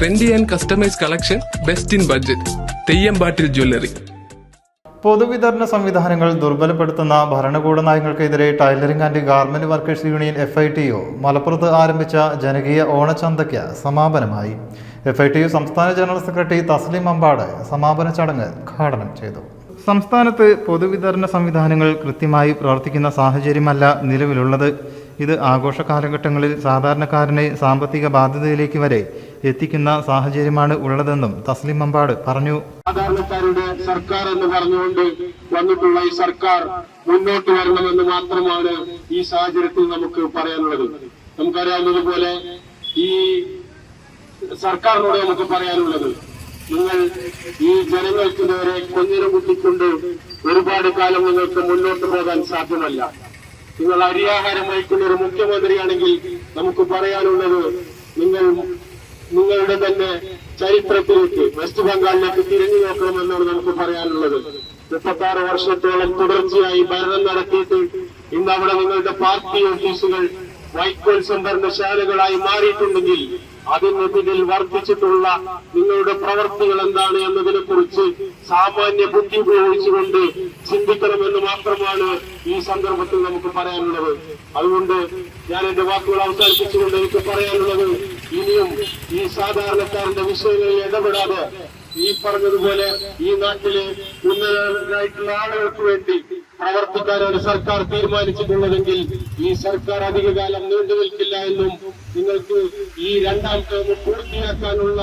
Trendy and customise collection best in budget Theyyampattil jewellery പൊതുവിതരണ സംവിധാനങ്ങൾ ദുർബലപ്പെടുത്തുന്ന ഭരണകൂട നയങ്ങൾക്കെതിരെ tailoring and garment workers union F I T U മലപ്പുറത്ത് ആരംഭിച്ച ജനകീയ ഓണച്ചന്തയ്ക്ക് സമാപനമായി. എഫ് ഐ ടി യു സംസ്ഥാന ജനറൽ സെക്രട്ടറി തസ്ലിം അമ്പാട് സമാപന ചടങ്ങ് ഉദ്ഘാടനം ചെയ്തു. സംസ്ഥാനത്ത് പൊതുവിതരണ സംവിധാനങ്ങൾ കൃത്യമായി പ്രവർത്തിക്കുന്ന സാഹചര്യമല്ല നിലവിലുള്ളത്. ഇത് ആഘോഷ കാലഘട്ടങ്ങളിൽ സാധാരണക്കാരനെ സാമ്പത്തിക ബാധ്യതയിലേക്ക് വരെ എത്തിക്കുന്ന സാഹചര്യമാണ് ഉള്ളതെന്നും തസ്ലിം അമ്പാട് പറഞ്ഞു. സാധാരണക്കാരുടെ സർക്കാർ എന്ന് പറഞ്ഞുകൊണ്ട് വന്നിട്ടുള്ള ഈ സർക്കാർ മുന്നോട്ട് വരണമെന്ന് മാത്രമാണ് ഈ സാഹചര്യത്തിൽ നമുക്ക് പറയാനുള്ളത്. നമുക്കറിയാവുന്നതുപോലെ ഈ സർക്കാരിനോട് നമുക്ക് പറയാനുള്ളത് നിങ്ങൾ ഈ ജനങ്ങൾക്ക് നേരെ കൊഞ്ഞിന് കുത്തിക്കൊണ്ട് ഒരുപാട് കാലം നിങ്ങൾക്ക് മുന്നോട്ട് പോകാൻ സാധ്യമല്ല. നിങ്ങൾ അരിയാഹാരം വഹിക്കുന്ന ഒരു മുഖ്യമന്ത്രിയാണെങ്കിൽ നമുക്ക് പറയാനുള്ളത് നിങ്ങൾ നിങ്ങളുടെ തന്നെ ചരിത്രത്തിലേക്ക് വെസ്റ്റ് ബംഗാളിലേക്ക് തിരിഞ്ഞു നോക്കണമെന്നാണ് നമുക്ക് പറയാനുള്ളത്. മുപ്പത്താറ് വർഷത്തോളം തുടർച്ചയായി ഭരണം നടത്തിയിട്ട് ഇന്ന് അവിടെ നിങ്ങളുടെ പാർട്ടി ഓഫീസുകൾ വൈക്കോൽ സംഭരണശാലകളായി മാറിയിട്ടുണ്ടെങ്കിൽ അതിന് പിന്നിൽ വർദ്ധിച്ചിട്ടുള്ള നിങ്ങളുടെ പ്രവർത്തികൾ എന്താണ് എന്നതിനെ കുറിച്ച് സാമാന്യ ബുദ്ധി ഉപയോഗിച്ചുകൊണ്ട് ചിന്തിക്കണമെന്ന് മാത്രമാണ് ഈ സന്ദർഭത്തിൽ നമുക്ക് പറയാനുള്ളത്. അതുകൊണ്ട് ഞാൻ എന്റെ വാക്കുകൾ അവസാനിപ്പിച്ചുകൊണ്ട് എനിക്ക് പറയാനുള്ളത് ഇനിയും ഈ സാധാരണക്കാരന്റെ വിഷയങ്ങളിൽ ഇടപെടാതെ ഈ പറഞ്ഞതുപോലെ ഈ നാട്ടിലെ ഉന്നതരായിട്ടുള്ള ആളുകൾക്ക് വേണ്ടി പ്രവർത്തിക്കാനാണ് സർക്കാർ തീരുമാനിച്ചിട്ടുള്ളതെങ്കിൽ ഈ സർക്കാർ അധികകാലം നീണ്ടു നിൽക്കില്ല എന്നും നിങ്ങൾക്ക് ഈ രണ്ടാം ടേം പൂർത്തിയാക്കാനുള്ള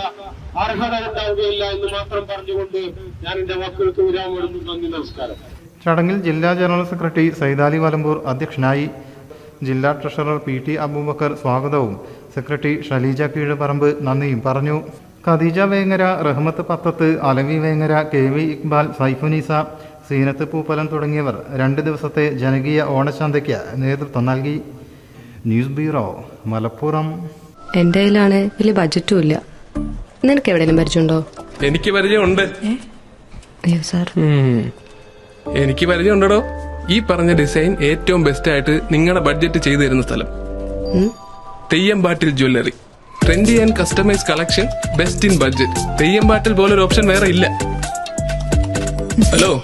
അർഹത ഉണ്ടാവുകയില്ല എന്ന് മാത്രം പറഞ്ഞുകൊണ്ട് ഞാൻ എന്റെ വാക്കുകൾക്ക് വിരാമം എടുത്തു നന്ദി നമസ്കാരം. ചടങ്ങിൽ ജില്ലാ ജനറൽ സെക്രട്ടറി സൈദാലി വലമ്പൂർ അധ്യക്ഷനായി ജില്ലാ ട്രഷറർ പി ടി അബൂബക്കർ സ്വാഗതവും സെക്രട്ടറി ഷലീജ കീഴുപറമ്പ് നന്ദിയും പറഞ്ഞു. ഖദീജ വേങ്ങര റഹ്മത്ത് പത്തത്ത് അലവി വേങ്ങര കെ വി ഇക്ബാൽ സൈഫുനീസ സീനത്ത് പൂപ്പലം തുടങ്ങിയവർ രണ്ട് ദിവസത്തെ ജനകീയ ഓണശാന്തയ്ക്ക് നേതൃത്വം നൽകി. News bureau Malappuram. എന്റെ കയ്യിലാണ് വലിയ ബജറ്റും ഇല്ല. നിനക്ക് എവിടെയെങ്കിലും പരിചയമുണ്ടോ? എനിക്ക് പരിചയമുണ്ട്. അയ്യോ സാർ. എനിക്ക് പരിചയമുണ്ടോ ഈ പറഞ്ഞ ഡിസൈൻ ഏറ്റവും ബെസ്റ്റ് ആയിട്ട് നിങ്ങളുടെ ബഡ്ജറ്റ് ചെയ്തു തരുന്ന സ്ഥലം. Theyyampattil jewellery trendy and customise collection best in budget Theyyampattil ഒരു ഓപ്ഷൻ വേറെ ഇല്ല. ഹലോ